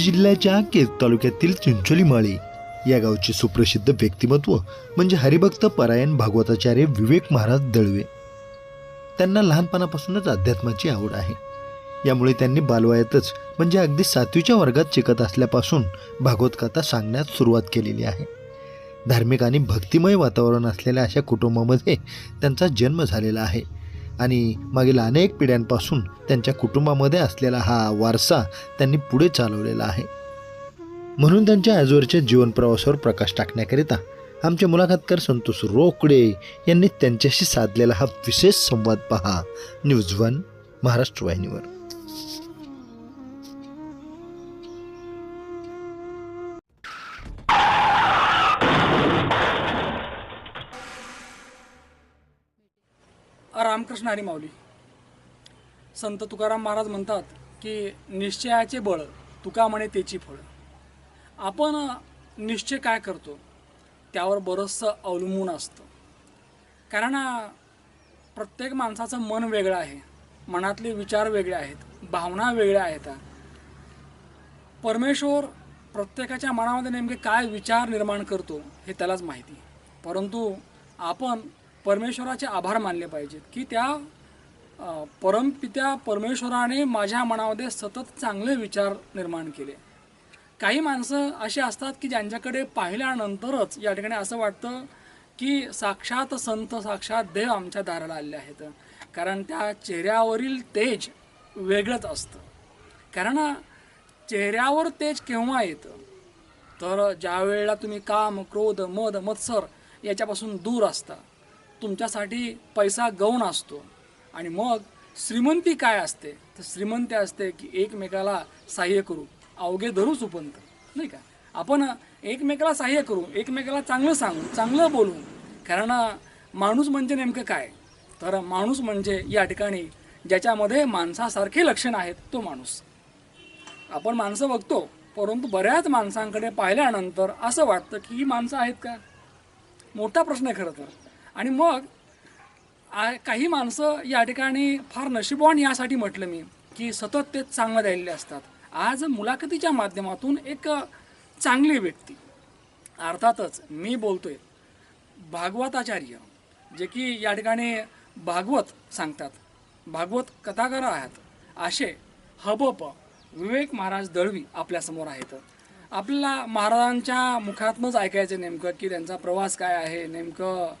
जिल्ह्याच्या केज तालुक्यातील चिंचोली माळी या गावचे सुप्रसिद्ध व्यक्तिमत्व म्हणजे हरिभक्त परायण भागवताचार्य विवेक महाराज दळवे. त्यांना लहानपणापासूनच अध्यात्माची आवड आहे. यामुळे त्यांनी बालवयातच म्हणजे अगदी सातवीच्या वर्गात शिकत असल्यापासून भागवत कथा सांगण्यास सुरुवात केलेली आहे. धार्मिक आणि भक्तिमय वातावरण असलेल्या अशा कुटुंबामध्ये त्यांचा जन्म झालेला आहे. आणि मागील अनेक पिढ्यांपासून त्यांच्या कुटुंबामध्ये असलेला हा वारसा त्यांनी पुढे चालवलेला आहे. म्हणून त्यांच्या आजवरच्या जीवनप्रवासावर प्रकाश टाकण्याकरिता आमचे मुलाखतकार संतोष रोकडे यांनी त्यांच्याशी साधलेला हा विशेष संवाद पहा. न्यूज वन महाराष्ट्र वाहिनीवर. रामकृष्ण आणि माऊली. संत तुकाराम महाराज म्हणतात की निश्चयाचे बळ तुका म्हणे त्याची फळं. आपण निश्चय काय करतो? त्यावर बरंचसं अवलंबून असतं. कारण प्रत्येक माणसाचं मन वेगळं आहे. मनातले विचार वेगळे आहेत. भावना वेगळ्या आहेत. परमेश्वर प्रत्येकाच्या मनामध्ये नेमके काय विचार निर्माण करतो हे त्यालाच माहिती. परंतु आपण परमेश्वराचे आभार मानले पाहिजेत की त्या परमपित्या परमेश्वराने माझ्या मनामध्ये सतत चांगले विचार निर्माण केले. काही माणसं अशी असतात की ज्यांच्याकडे पाहिल्यानंतरच या ठिकाणी असं वाटतं की साक्षात संत साक्षात देव आमच्या दाराला आलेले आहेत. कारण त्या चेहऱ्यावरील तेज वेगळंच असतं. कारण चेहऱ्यावर तेज केव्हा येतं? तर ज्या वेळेला तुम्ही काम क्रोध मद मत्सर याच्यापासून दूर असता. तुमच्यासाठी पैसा गौण असतो. आणि मग श्रीमंती काय असते? तर श्रीमंती असते की एकमेकाला सहाय्य करू. अवघे धरू सुपंत. नाही का? आपण एकमेकाला सहाय्य करू. एकमेकाला चांगलं सांगू चांगलं बोलू. कारण माणूस म्हणजे नेमकं काय? तर माणूस म्हणजे या ठिकाणी ज्याच्यामध्ये माणसासारखे लक्षण आहेत तो माणूस. आपण माणसं बघतो परंतु बऱ्याच माणसांकडे पाहिल्यानंतर असं वाटतं की ही माणसं आहेत का? मोठा प्रश्न आहे खरं तर. आणि मग काही माणसं या ठिकाणी फार नशिबवान यासाठी म्हटलं मी की सतत ते चांगलं राहिलेले असतात. आज मुलाखतीच्या माध्यमातून एक चांगली व्यक्ती अर्थातच मी बोलतोय भागवताचार्य जे की या ठिकाणी भागवत सांगतात भागवत कथाकार आहेत असे हबप विवेक महाराज दळवी आपल्यासमोर आहेत. आपल्याला महाराजांच्या मुखातनंच ऐकायचं नेमकं की त्यांचा प्रवास काय आहे नेमकं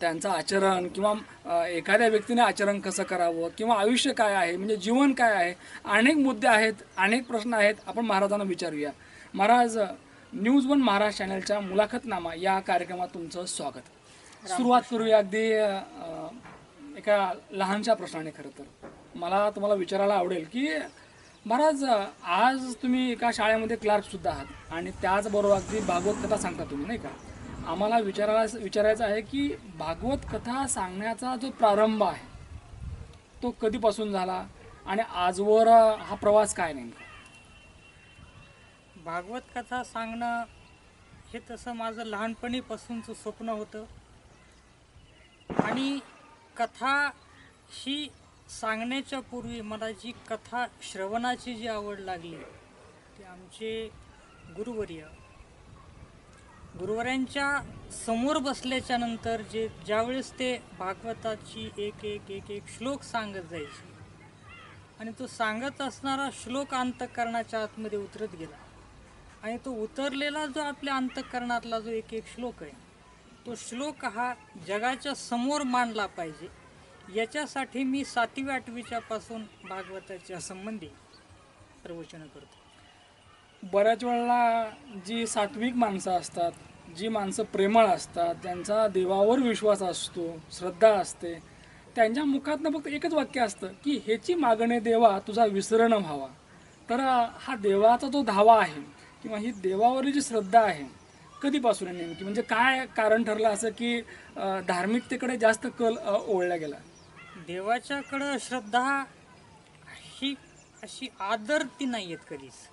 त्यांचं आचरण किंवा एखाद्या व्यक्तीने आचरण कसं करावं किंवा आयुष्य काय आहे म्हणजे जीवन काय आहे अनेक मुद्दे आहेत अनेक प्रश्न आहेत आपण महाराजांना विचारूया. महाराज न्यूज वन महाराज चॅनलच्या मुलाखतनामा या कार्यक्रमात तुमचं स्वागत. सुरुवात करूया अगदी एका लहानशा प्रश्नाने खरं तर. मला तुम्हाला विचारायला आवडेल की महाराज आज तुम्ही एका शाळेमध्ये क्लार्कसुद्धा आहात आणि त्याचबरोबर अगदी भागवत कथा सांगता तुम्ही नाही का? आम्हाला विचारायला विचारायचं आहे की भागवत कथा सांगण्याचा जो प्रारंभ आहे तो कधीपासून झाला आणि आजवर हा प्रवास काय नेमका? भागवत कथा सांगणं हे तसं माझं लहानपणीपासूनचं स्वप्न होतं. आणि कथा ही सांगण्याच्या पूर्वी मला जी कथा श्रवणाची जी आवड लागली ते आमचे गुरुवर्य गुरुवारांच्या समोर बसल्याच्या नंतर जे ज्यावेळेस ते भागवताची एक एक एक एक श्लोक सांगत जायचे आणि तो सांगत असणारा श्लोक अंतकरणाच्या आतमध्ये उतरत गेला. आणि तो उतरलेला जो आपल्या अंतकरणातला जो एक एक श्लोक आहे तो श्लोक हा जगाच्या समोर मांडला पाहिजे. याच्यासाठी मी सातवी आठवीच्यापासून भागवताच्या संबंधी प्रवचन करतो. बऱ्याच वेळेला जी सात्विक माणसं असतात जी माणसं प्रेमळ असतात ज्यांचा देवावर विश्वास असतो श्रद्धा असते त्यांच्या मुखातनं फक्त एकच वाक्य असतं की ह्याची मागणे देवा तुझा विसरणं व्हावा. तर हा देवाचा जो धावा आहे किंवा ही देवावरील जी श्रद्धा आहे कधीपासून आहे नेमकी? म्हणजे काय कारण ठरलं असं की धार्मिकतेकडे जास्त कल ओढला गेला? देवाच्याकडं श्रद्धा ही अशी आदर ती नाही आहेत कधीच.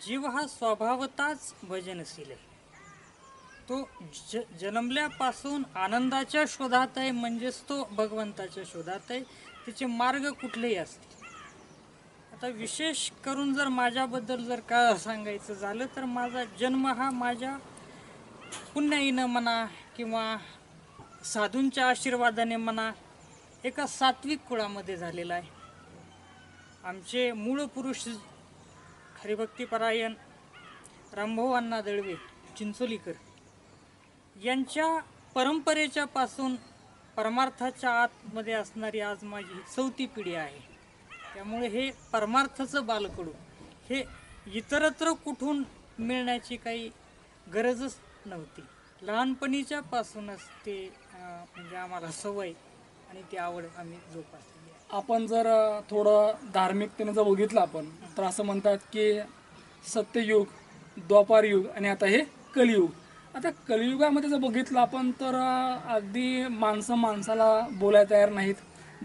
जीव हा स्वभावताच भजनशील आहे. तो ज जन्मल्यापासून आनंदाच्या शोधात आहे म्हणजेच तो भगवंताच्या शोधात आहे. त्याचे मार्ग कुठलेही असतील. आता विशेष करून जर माझ्याबद्दल जर का सांगायचं झालं तर माझा जन्म हा माझ्या पुण्याईनं म्हणा किंवा साधूंच्या आशीर्वादाने म्हणा एका सात्विक कुळामध्ये झालेला आहे. आमचे मूळ पुरुष हरिभक्तीपरायण रामभाऊ अण्णा दळवे चिंचोलीकर. यांच्या परंपरेच्या पासून परमार्थाच्या आतमध्ये असणारी आज माझी चौथी पिढी आहे. त्यामुळे हे परमार्थाचं बालकडू हे इतरत्र कुठून मिळण्याची काही गरजच नव्हती. लहानपणीच्या पासूनच ते म्हणजे आम्हाला सवय आणि ती आवड आम्ही जोपासली. आपण जर थोडं धार्मिकतेने जर बघितलं आपण तर असं म्हणतात की सत्ययुग द्वापार युग आणि आता हे कलियुग. आता कलियुगामध्ये जर बघितलं आपण तर अगदी माणसं माणसाला बोलायला तयार नाहीत.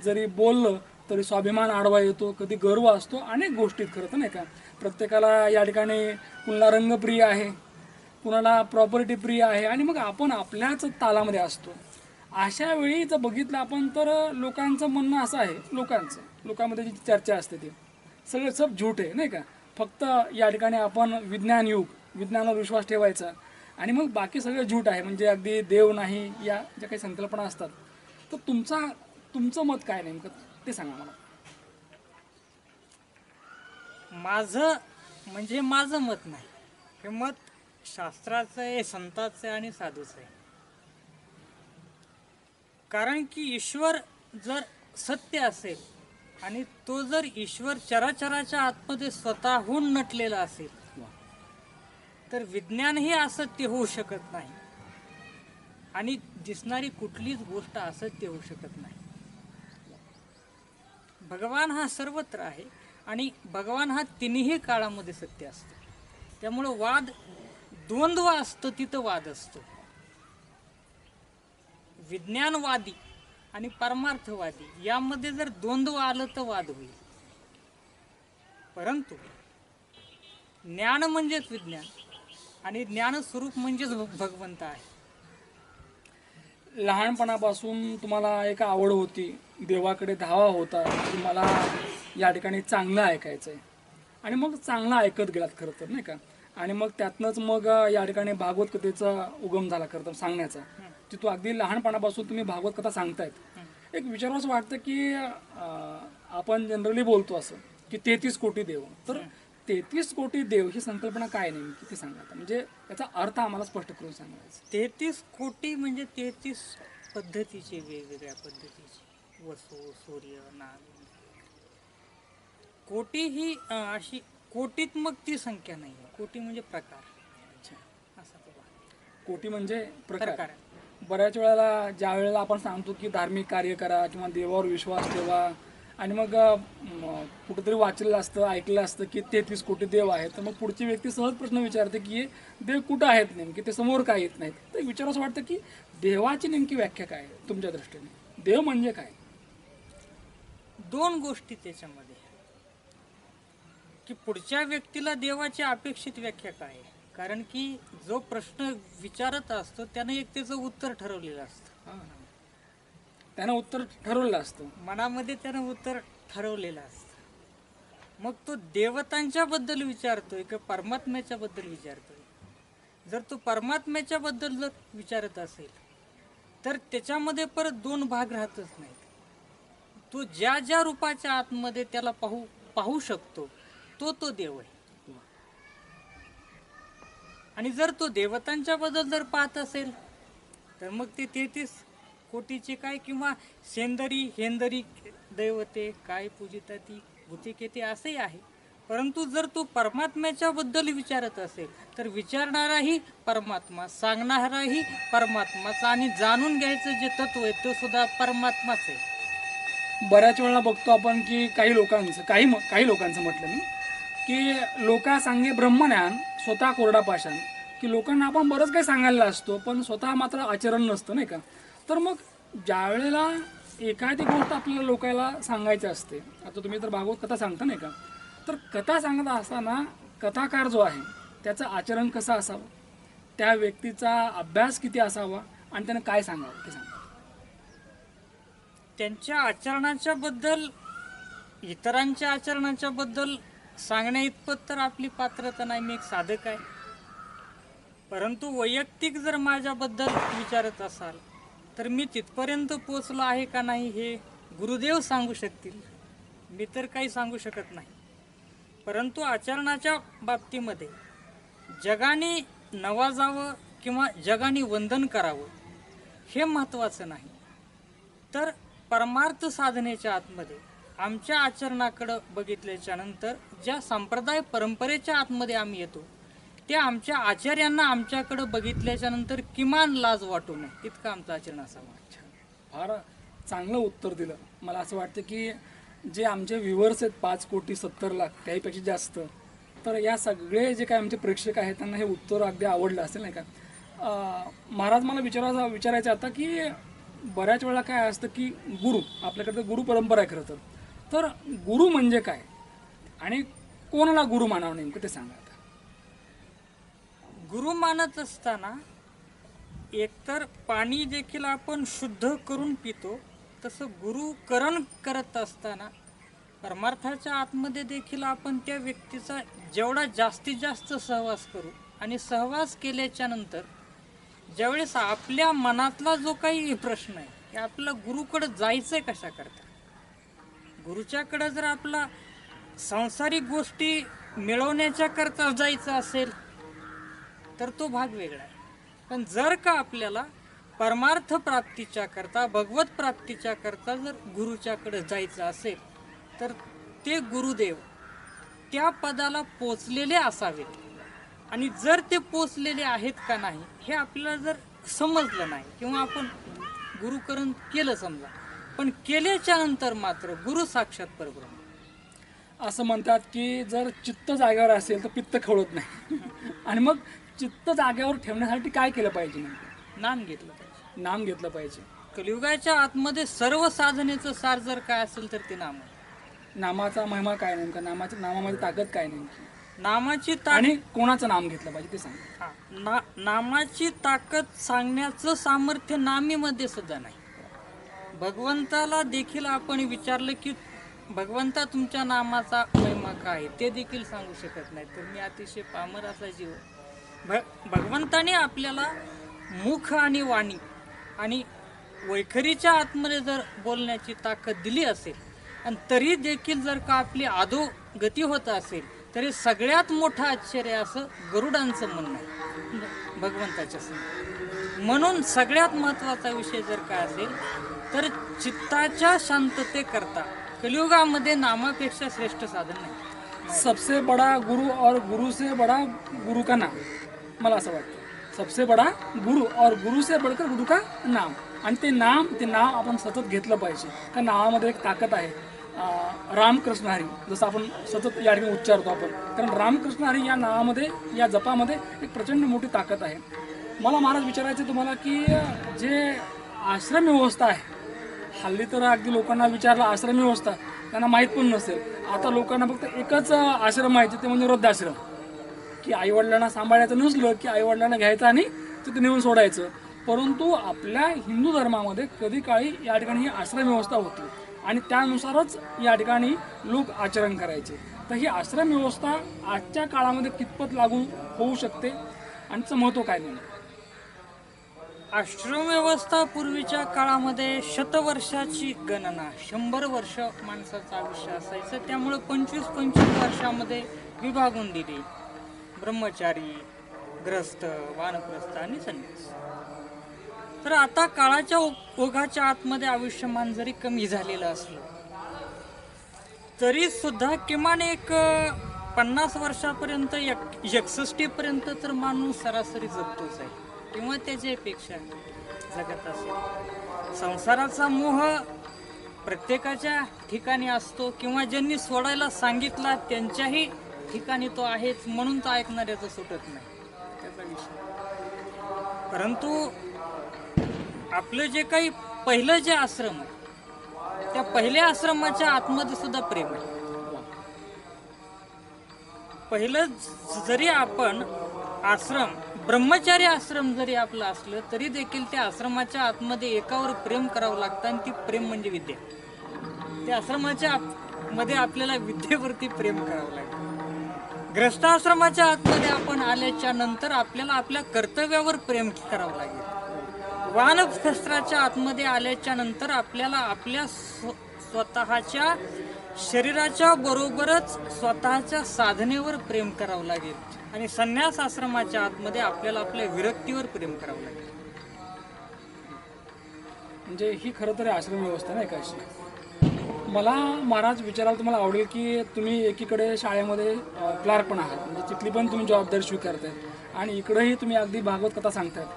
जरी बोललं तरी स्वाभिमान आडवा येतो कधी गर्व असतो अनेक गोष्टीत खरं तर नाही का? प्रत्येकाला या ठिकाणी कुणाला रंगप्रिय आहे कुणाला प्रॉपर्टी प्रिय आहे आणि मग आपण आपल्याच तालामध्ये असतो. अशा वेळी जर बघितलं आपण तर लोकांचं म्हणणं असं आहे लोकांचं लोकांमध्ये जी चर्चा असते ती सगळं सब झूट आहे नाही का? फक्त या ठिकाणी आपण विज्ञान युग विज्ञानावर विश्वास ठेवायचा. आणि मग बाकी सगळं झूट आहे म्हणजे अगदी देव नाही या ज्या काही संकल्पना असतात तर तुमचा तुमचं मत काय नेमकं? ते सांगा मला. माझं म्हणजे माझं मत नाही. हे मत शास्त्राचं आहे संताचं आहे आणि साधूचं आहे. कारण की ईश्वर जर सत्य असेल आणि तो जर ईश्वर चराचराच्या आतमध्ये स्वतःहून नटलेला असेल तर विज्ञानही असत्य होऊ शकत नाही. आणि दिसणारी कुठलीच गोष्ट असत्य होऊ शकत नाही. भगवान हा सर्वत्र आहे आणि भगवान हा तिन्ही काळामध्ये सत्य असतो. त्यामुळं वाद द्वंद्व असतं तिथं वाद असतो. विज्ञानवादी आणि परमार्थवादी यामध्ये जर द्वंद्व आलं तर वाद होईल. परंतु ज्ञान म्हणजेच विज्ञान आणि ज्ञानस्वरूप म्हणजेच भ- भगवंत आहे. लहानपणापासून तुम्हाला एक आवड होती देवाकडे धावा होता की मला या ठिकाणी चांगलं ऐकायचं आहे आणि मग चांगलं ऐकत गेलात खरं तर नाही का? आणि मग त्यातनंच मग या ठिकाणी भागवत कथेचा उगम झाला खरं तर सांगण्याचा. तिथू अगदी लहानपणापासून तुम्ही भागवत कथा सांगतायत. एक विचारावंच वाटतं की आपण जनरली बोलतो असं की तेहतीस कोटी देव. तर तेहतीस कोटी देव ही संकल्पना काय नेमकी? ते सांगा. म्हणजे याचा अर्थ आम्हाला स्पष्ट करून सांगायचं. तेहतीस कोटी म्हणजे तेहतीस पद्धतीचे वेगवेगळ्या पद्धतीचे वसू सूर्य नाग. कोटी ही अशी कोटीत मग ती संख्या नाही कोटी म्हणजे प्रकार. अच्छा. असा. कोटी म्हणजे प्रकार. बऱ्याच वेळेला ज्या वेळेला आपण सांगतो की धार्मिक कार्य करा किंवा देवावर विश्वास ठेवा आणि मग कुठेतरी कुठंतरी वाचलेलं असतं ऐकलं असतं की तेहतीस कोटी देव आहेत तर मग पुढची व्यक्ती सहज प्रश्न विचारते की हे देव कुठं आहेत नेमके? ते समोर काय येत नाहीत? तर विचार असं वाटतं की देवाची नेमकी व्याख्या काय आहे तुमच्या दृष्टीने? देव म्हणजे काय? दोन गोष्टी त्याच्यामध्ये. की पुढच्या व्यक्तीला देवाची अपेक्षित व्याख्या काय आहे? कारण की जो प्रश्न विचारत असतो त्यानं एक त्याचं उत्तर ठरवलेलं असतं. त्यानं उत्तर ठरवलेलं असतं. मनामध्ये त्यानं उत्तर ठरवलेलं असतं. मग तो देवतांच्या बद्दल विचारतोय किंवा परमात्म्याच्या बद्दल विचारतोय? जर तो परमात्म्याच्या बद्दल जर विचारत असेल तर त्याच्यामध्ये परत दोन भाग राहतच नाहीत. तो ज्या ज्या रूपाच्या आतमध्ये त्याला पाहू पाहू शकतो तो तो देव आहे. आणि जर तो देवतांच्या बद्दल जर पाहत असेल तर मग ते तेहतीस कोटीचे काय किंवा सेंदरी हेंदरी दैवते काय पूजिता ती भूतिकेते असंही आहे. परंतु जर तो परमात्म्याच्या बद्दल विचारत असेल तर विचारणाराही परमात्मा सांगणाराही परमात्माचा आणि जाणून घ्यायचं जे तत्व आहे तो सुद्धा परमात्माच आहे. बऱ्याच वेळेला बघतो आपण की काही लोकांचं काही काही लोकांचं म्हटलं मी की लोका सांगे ब्रह्मज्ञान स्वतः कोरडा पाषाण की लोकांना आपण बरंच काही सांगायला असतो पण स्वतः मात्र आचरण नसतं नाही का? तर मग ज्या वेळेला एखादी गोष्ट आपल्याला लोकायला सांगायची असते आता तुम्ही तर भागवत कथा सांगता नाही का? तर कथा सांगत असताना कथाकार जो आहे त्याचं आचरण कसं असावं? त्या व्यक्तीचा अभ्यास किती असावा? आणि त्यानं काय सांगावं ते सांगा. त्यांच्या आचरणाच्या बद्दल इतरांच्या आचरणाच्या बद्दल सांगण्या इतपत तर आपली पात्रता नाही मी एक साधक आहे. परंतु वैयक्तिक जर माझ्याबद्दल विचारत असाल तर मी तिथपर्यंत पोचलो आहे का नाही हे गुरुदेव सांगू शकतील. मी तर काही सांगू शकत नाही. परंतु आचरणाच्या बाबतीमध्ये जगाने नवाजावं किंवा जगाने वंदन करावं हे महत्त्वाचं नाही. तर परमार्थ साधनेच्या आतमध्ये आमच्या आचरणाकडं बघितल्याच्या नंतर ज्या संप्रदाय परंपरेच्या आतमध्ये आम्ही येतो त्या आमच्या आचार्यांना आमच्याकडं बघितल्याच्या नंतर किमान लाज वाटू नये. इतकं आमचं आचरण असावं फार चांगलं उत्तर दिलं. मला असं वाटतं की जे आमचे व्ह्युअर्स आहेत पाच कोटी सत्तर लाख त्याहीपेक्षा जास्त तर या सगळे जे काय आमचे प्रेक्षक आहेत त्यांना हे उत्तर अगदी आवडलं असेल नाही का? महाराज मला विचारायचं विचारायचं आता की बऱ्याच वेळा काय असतं की गुरु आपल्याकडे गुरु परंपरा आहे खरं तर. तर गुरु म्हणजे काय? आणि कोणाला गुरु मानावं नेमकं ते सांगा आता. गुरु मानत असताना एकतर पाणी देखील आपण शुद्ध करून पितो तसं गुरुकरण करत असताना परमार्थाच्या आतमध्ये देखील आपण त्या व्यक्तीचा जेवढा जास्तीत जास्त सहवास करू आणि सहवास केल्याच्यानंतर ज्यावेळेस आपल्या मनातला जो काही प्रश्न आहे की आपल्याला जायचं आहे कशा करता गुरुच्याकडं जर आपला सांसारिक गोष्टी मिळवण्याच्या करता जायचं असेल तर तो भाग वेगळा आहे. पण जर का आपल्याला परमार्थ प्राप्तीच्या करता भगवत प्राप्तीच्या करता जर गुरुच्याकडे जायचं असेल तर ते गुरुदेव त्या पदाला पोचलेले असावेत. आणि जर ते पोचलेले आहेत का नाही हे आपल्याला जर समजलं नाही किंवा आपण गुरुकरण केलं समजा पण केल्याच्यानंतर मात्र गुरु साक्षात परब्रह्म. असं म्हणतात की जर चित्त जागेवर असेल तर पित्त खवळत नाही. आणि मग चित्त जागेवर ठेवण्यासाठी काय केलं पाहिजे नाम घेतलं पाहिजे. नाम घेतलं पाहिजे. कलियुगाच्या आतमध्ये सर्व साधनेचं सार जर काय असेल तर ते नाम आहे. नामाचा महिमा काय नेमका? नामाच्या नामामध्ये ताकद काय नेमकी? नामाची आणि कोणाचं नाम घेतलं पाहिजे ते सांग. हा, ना नामाची ताकद सांगण्याचं सामर्थ्य नामीमध्ये सुद्धा नाही. भगवंताला देखील आपण विचारलं की भगवंता तुमच्या नामाचा महिमा काय आहे?" ते देखील सांगू शकत नाही. तर मी अतिशय पामर असा जीव. भ भगवंताने आपल्याला मुख आणि वाणी आणि वैखरीच्या आतमध्ये जर बोलण्याची ताकद दिली असेल आणि तरी देखील जर का आपली अधोगती होत असेल तरी सगळ्यात मोठं आश्चर्य असं गरुडांचं म्हणणं आहे. भगवंताच्या समोर म्हणून सगळ्यात महत्त्वाचा विषय जर काय असेल तर चित्ताच्या शांततेकरता कलियुगामध्ये नामापेक्षा श्रेष्ठ साधन नाही. सबसे बडा गुरु और गुरु से बडा गुरु का नाम. मला असं वाटतं. सबसे बडा गुरु और गुरु से बडकर गुरु का नाम. आणि ते नाम ते नाव आपण सतत घेतलं पाहिजे. त्या नावामध्ये एक ताकद आहे. रामकृष्ण हरी. जसं आपण सतत या ठिकाणी उच्चारतो आपण. कारण रामकृष्ण हरी या नावामध्ये या जपामध्ये एक प्रचंड मोठी ताकद आहे. मला महाराज विचारायचं तुम्हाला की जे आश्रम व्यवस्था आहे हल्ली तर अगदी लोकांना विचारलं आश्रम व्यवस्था त्यांना माहीत पण नसेल. आता लोकांना फक्त एकच आश्रम माहिती ते म्हणजे वृद्धाश्रम. की आईवडिलांना सांभाळायचं नसलं की आईवडिलांना घ्यायचं आणि तिथे नेऊन सोडायचं. परंतु आपल्या हिंदू धर्मामध्ये कधी काळी या ठिकाणी ही आश्रम व्यवस्था होती. आणि त्यानुसारच या ठिकाणी लोक आचरण करायचे. तर ही आश्रम व्यवस्था आजच्या काळामध्ये कितपत लागू होऊ शकते? आणि तिचं महत्त्व काय नाही आश्रम व्यवस्था पूर्वीच्या काळामध्ये शतवर्षाची गणना. शंभर वर्ष माणसाचं आयुष्य असायचं. त्यामुळे पंचवीस पंचवीस वर्षामध्ये विभागून दिली. ब्रह्मचारी ग्रस्त वानप्रस्थ आणि संन्यास. तर आता काळाच्या ओघाच्या आतमध्ये आयुष्यमान जरी कमी झालेलं असलं तरी सुद्धा किमान एक पन्नास वर्षापर्यंत एक एकसष्टीपर्यंत तर माणूस सरासरी जगतोच आहे. किंवा त्याच्यापेक्षा जगत असेल. संसाराचा मोह प्रत्येकाच्या ठिकाणी असतो किंवा ज्यांनी सोडायला सांगितला त्यांच्याही ठिकाणी तो आहेच म्हणून तो ऐकणाऱ्याचं सुटत नाही. त्याचा विषय. परंतु आपलं जे काही पहिलं जे आश्रम आहे त्या पहिल्या आश्रमाच्या आतमध्ये सुद्धा प्रेम आहे. पहिलं जरी आपण आश्रम ब्रह्मचारी आश्रम जरी आपलं असलं तरी देखील त्या आश्रमाच्या आतमध्ये एकावर प्रेम करावं लागतं आणि ती प्रेम म्हणजे विद्या. त्या आश्रमाच्या आत मध्ये आपल्याला विद्येवरती प्रेम करावं लागेल ग्रस्ताश्रमाच्या आतमध्ये आपण आल्याच्यानंतर आपल्याला आपल्या कर्तव्यावर प्रेम करावं लागेल. वानशस्त्राच्या आतमध्ये आल्याच्यानंतर आपल्याला आपल्या स्व- स्वतःच्या शरीराच्या बरोबरच स्वतःच्या साधनेवर प्रेम करावं लागेल. आणि संन्यास आश्रमाच्या आतमध्ये आपल्याला आपल्या विरक्तीवर प्रेम करावं लागेल. म्हणजे ही खरं तर आश्रम व्यवस्था नाही का अशी? मला महाराज विचारायला तुम्हाला आवडेल की तुम्ही एकीकडे शाळेमध्ये क्लार्क पण आहात. म्हणजे तिथली पण तुम्ही जबाबदारी स्वीकारतायत आणि इकडेही तुम्ही अगदी भागवत कथा सांगतायत.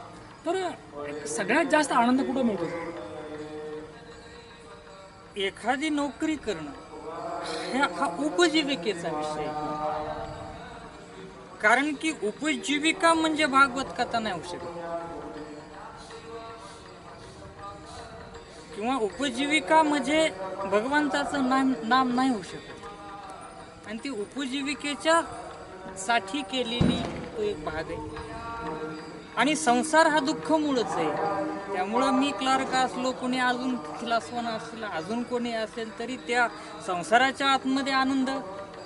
तर सगळ्यात जास्त आनंद कुठं मिळतो? एखादी नोकरी करणं हा हा उपजीविकेचा विषय. कारण की उपजीविका म्हणजे भागवत कथा नाही होऊ शकत. किंवा उपजीविका म्हणजे भगवंताचं नाम नाम नाही होऊ शकत. आणि ती उपजीविकेच्या साठी केलेली तो एक भाग आहे. आणि संसार हा दुःख मुळच आहे. त्यामुळं मी क्लार्क असलो कोणी अजून क्लासवन असला अजून कोणी असेल तरी त्या संसाराच्या आतमध्ये आनंद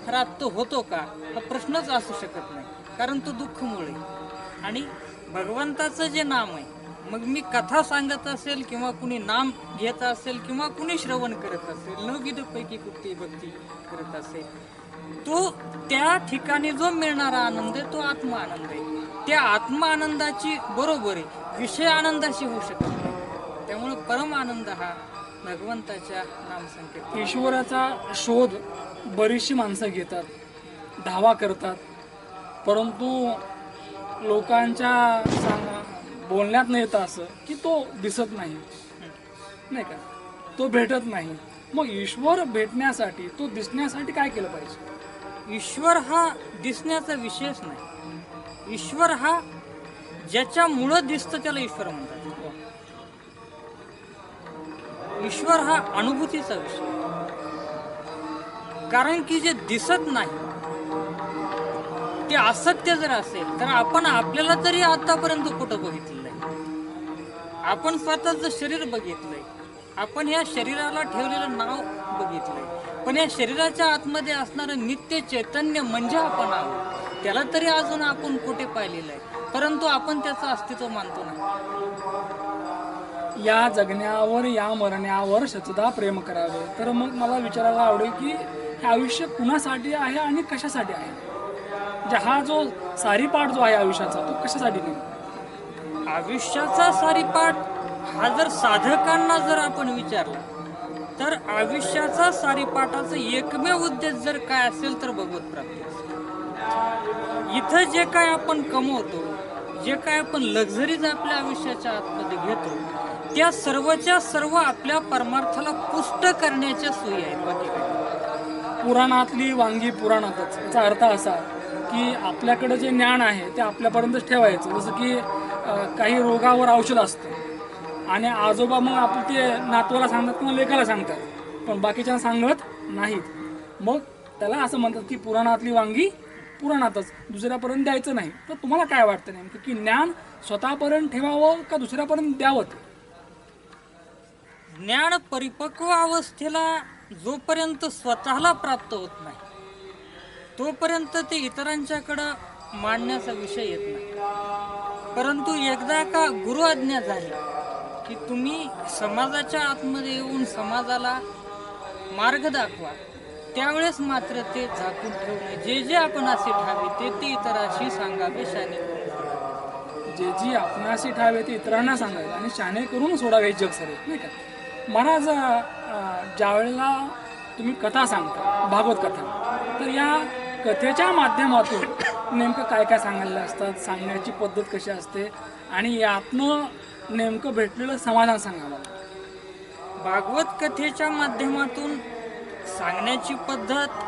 प्राप्त होतो का? हा प्रश्नच असू शकत नाही. कारण तो दुःखमुळे आणि भगवंताचं जे नाम आहे मग मी कथा सांगत असेल किंवा कुणी नाम घेत असेल किंवा कुणी श्रवण करत असेल नवगीतपैकी कुठली भक्ती करत असेल तो त्या ठिकाणी जो मिळणारा आनंद आहे तो आत्मा आनंद आहे. त्या आत्मा आनंदाची बरोबर आहे विषय आनंदाशी होऊ शकत नाही. त्यामुळे परम आनंद हा भगवंताच्या नामसंकेत. ईश्वराचा शोध बरीचशी माणसं घेतात धावा करतात. परंतु लोकांच्या सांगा बोलण्यात नाही येतं असं की तो दिसत नाही. नाही का? तो भेटत नाही. मग ईश्वर भेटण्यासाठी तो दिसण्यासाठी काय केलं पाहिजे? ईश्वर हा दिसण्याचा विषयच नाही. ईश्वर हा ज्याच्यामुळं दिसतं त्याला ईश्वर म्हणतात. ईश्वर हा अनुभूतीचा विषय. कारण की जे दिसत नाही ते असत्य जर असेल तर आपण आपल्याला तरी आतापर्यंत कुठं बघितलं आहे आपण स्वतःचं शरीर बघितलंय. आपण या शरीराला ठेवलेलं नाव बघितलंय. पण या शरीराच्या आतमध्ये असणारं नित्य चैतन्य म्हणजे आपण आहोत. त्याला तरी अजून आपण कुठे पाहिलेलं आहे? परंतु आपण त्याचं अस्तित्व मानतो नाही. या जगण्यावर या मरण्यावर सतदा प्रेम करावे. तर मग मला विचारायला आवडेल की हे आयुष्य कुणासाठी आहे आणि कशासाठी आहे? म्हणजे हा जो सारीपाठ जो आहे आयुष्याचा तो कशासाठी नाही आयुष्याचा सारीपाठ हा जर साधकांना जर आपण विचारला तर आयुष्याचा सारीपाठाचा एकमेव उद्देश जर काय असेल तर भगवत प्राप्ती असेल. इथं जे काय आपण कमवतो जे काय आपण लक्झरीज आपल्या आयुष्याच्या आतमध्ये घेतो त्या सर्वच्या सर्व आपल्या परमार्थाला पुष्ट करण्याच्या सोयी आहेत. बाकी. पुराणातली वांगी पुराणातच याचा अर्थ असा की आपल्याकडं जे ज्ञान आहे ते आपल्यापर्यंतच ठेवायचं. जसं की काही रोगावर औषध असतं. आणि आजोबा मग आपण ते नातवाला सांगतात किंवा लेखाला सांगतात. पण बाकीच्या सांगत नाहीत. मग त्याला असं म्हणतात की पुराणातली वांगी पुराणातच. दुसऱ्यापर्यंत द्यायचं नाही. तर तुम्हाला काय वाटतं नेमकं की ज्ञान स्वतःपर्यंत ठेवावं का दुसऱ्यापर्यंत द्यावं? ज्ञान परिपक्व अवस्थेला जोपर्यंत स्वतःला प्राप्त होत नाही तोपर्यंत ते इतरांच्याकडं मांडण्याचा विषय येत नाही. परंतु एकदा का गुरु आज्ञा झाली की तुम्ही समाजाच्या आतमध्ये येऊन समाजाला मार्ग दाखवा त्यावेळेस मात्र ते झाकून ठेवणे जे जे आपण असे ठावे ते ते इतराशी सांगावे शाने जे जी आपणाशी ठावे ते इतरांना सांगावे आणि शाने करून सोडावे जग सरे नाही का? महाराज ज्यावेळेला तुम्ही कथा सांगता भागवत कथा तर या कथेच्या माध्यमातून नेमकं काय काय सांगायला असतात सांगण्याची पद्धत कशी असते आणि यातनं नेमकं भेटलेलं समाधान सांगावं भागवत कथेच्या माध्यमातून सांगण्याची पद्धत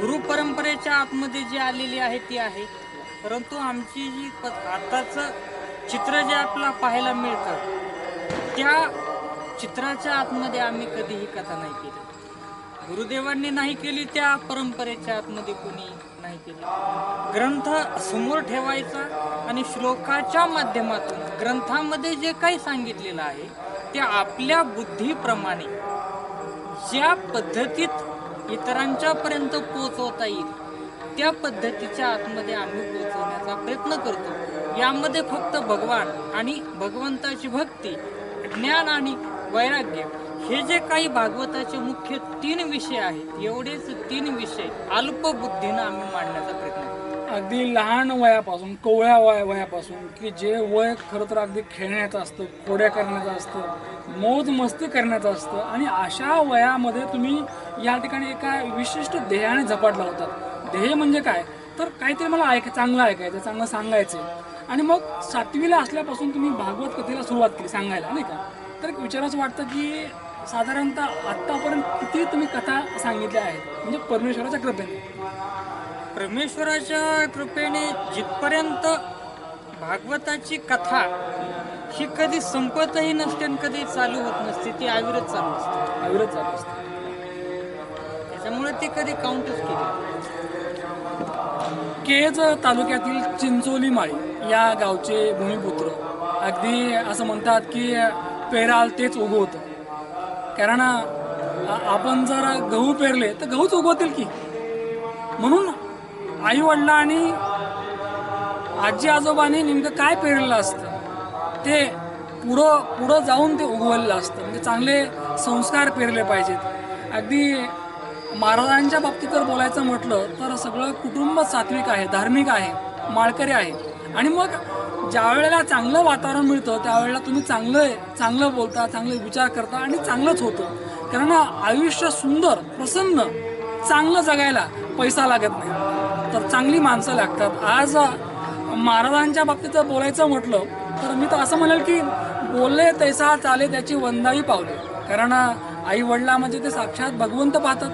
गुरु परंपरेच्या आतमध्ये जी आलेली आहे ती आहे. परंतु आमची जी प आताचं चित्र जे आपल्याला पाहायला मिळतं त्या चित्राच्या आतमध्ये आम्ही कधीही कथा नाही केली. गुरुदेवांनी नाही केली त्या परंपरेच्या आतमध्ये कोणी नाही केली. ग्रंथ समोर ठेवायचा आणि श्लोकाच्या माध्यमातून ग्रंथामध्ये जे काही सांगितलेलं आहे ते आपल्या बुद्धीप्रमाणे ज्या पद्धतीत इतरांच्यापर्यंत पोचवता येईल त्या पद्धतीच्या आतमध्ये आम्ही पोचवण्याचा प्रयत्न करतो. यामध्ये फक्त भगवान आणि भगवंताची भक्ती ज्ञान आणि वैराग्य हे जे काही भागवताचे मुख्य तीन विषय आहेत एवढेच तीन विषय अल्प बुद्धीनं आम्ही मांडण्याचा प्रयत्न करतो. अगदी लहान वयापासून कोवळ्या वया वयापासून की जे वय खरं तर अगदी खेळण्याचं असतं खोड्या करण्याचं असतं मौज मस्ती करण्याचं असतं आणि अशा वयामध्ये तुम्ही या ठिकाणी एका विशिष्ट ध्येयाने झपाटला होतात. ध्येय म्हणजे काय? तर काहीतरी मला ऐक चांगलं ऐकायचं चांगलं सांगायचं. आणि मग सातवीला असल्यापासून तुम्ही भागवत कथेला सुरुवात केली सांगायला नाही का? तर एक विचाराचं वाटतं की साधारणतः आत्तापर्यंत किती तुम्ही कथा सांगितल्या आहेत? म्हणजे परमेश्वराच्या कृपेने. परमेश्वराच्या कृपेने जिथपर्यंत भागवताची कथा ही कधी संपतही नसते आणि कधी चालू होत नसते ती अविरत चालू असते. अविरत चालू असतं. त्याच्यामुळे ती कधी काउंटच केली केज तालुक्यातील चिंचोली माळी या गावचे भूमिपुत्र. अगदी असं म्हणतात की पेराल तेच उगवतं. कारण आपण जर गहू पेरले तर गहूच उगवतील की. म्हणून आई वडला आणि आजी आजोबांनी नेमकं काय पेरलेलं असतं ते पुढं पुढं जाऊन ते उगवलेलं असतं. म्हणजे चांगले संस्कार पेरले पाहिजेत. अगदी महाराजांच्या बाबतीत जर बोलायचं म्हटलं तर सगळं कुटुंब सात्विक आहे धार्मिक आहे माळकरी आहे. आणि मग ज्या वेळेला चांगलं वातावरण मिळतं त्यावेळेला तुम्ही चांगलं चांगलं बोलता चांगले विचार करता आणि चांगलंच होतं. कारण आयुष्य सुंदर प्रसन्न चांगलं जगायला पैसा लागत नाही. तर चांगली माणसं लागतात. आज महाराजांच्या बाबतीत जर बोलायचं म्हटलं तर मी तर असं म्हणेल की बोलले तैसा चाले त्याची वंदाही पावले. कारण आई वडिला म्हणजे ते साक्षात भगवंत पाहतात.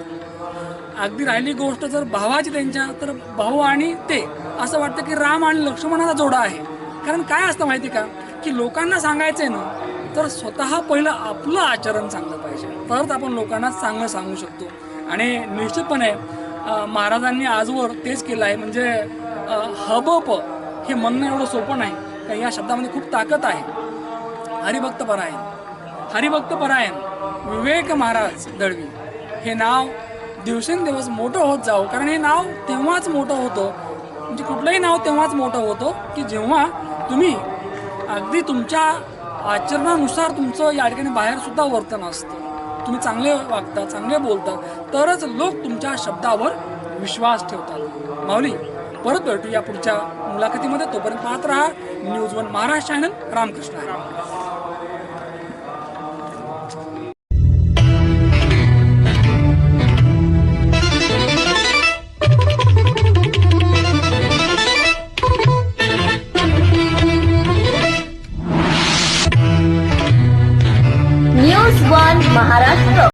अगदी राहिली गोष्ट जर भावाची त्यांच्या तर भाऊ आणि ते. असं वाटतं की राम आणि लक्ष्मणाचा जोडा आहे. कारण काय असतं माहिती का? की लोकांना सांगायचंय ना तर स्वतः पहिलं आपलं आचरण चांगलं पाहिजे. तरच आपण लोकांना चांगलं सांगू शकतो. आणि निश्चितपणे महाराजांनी आजवर तेच केलं आहे. म्हणजे हबप हे म्हणणं एवढं सोपं नाही. कारण या शब्दामध्ये खूप ताकद आहे. हरिभक्त परायण. हरिभक्त परायण. विवेक महाराज दळवी. हे नाव दिवसेंदिवस मोठं होत जावं. कारण हे नाव तेव्हाच मोठं होतं. म्हणजे कुठलंही नाव तेव्हाच मोठं होतं की जेव्हा तुम्ही अगदी तुमच्या आचरणानुसार तुमचं या ठिकाणी बाहेरसुद्धा वर्तन असतं. तुम्ही चांगले वागता चांगले बोलता तरच लोक तुमच्या शब्दावर विश्वास ठेवतात. माऊली परत भेटू या पुढच्या मुलाखतीमध्ये. तोपर्यंत पाहत राहा. News one Maharashtra channel Ramkrishna. Maharashtra.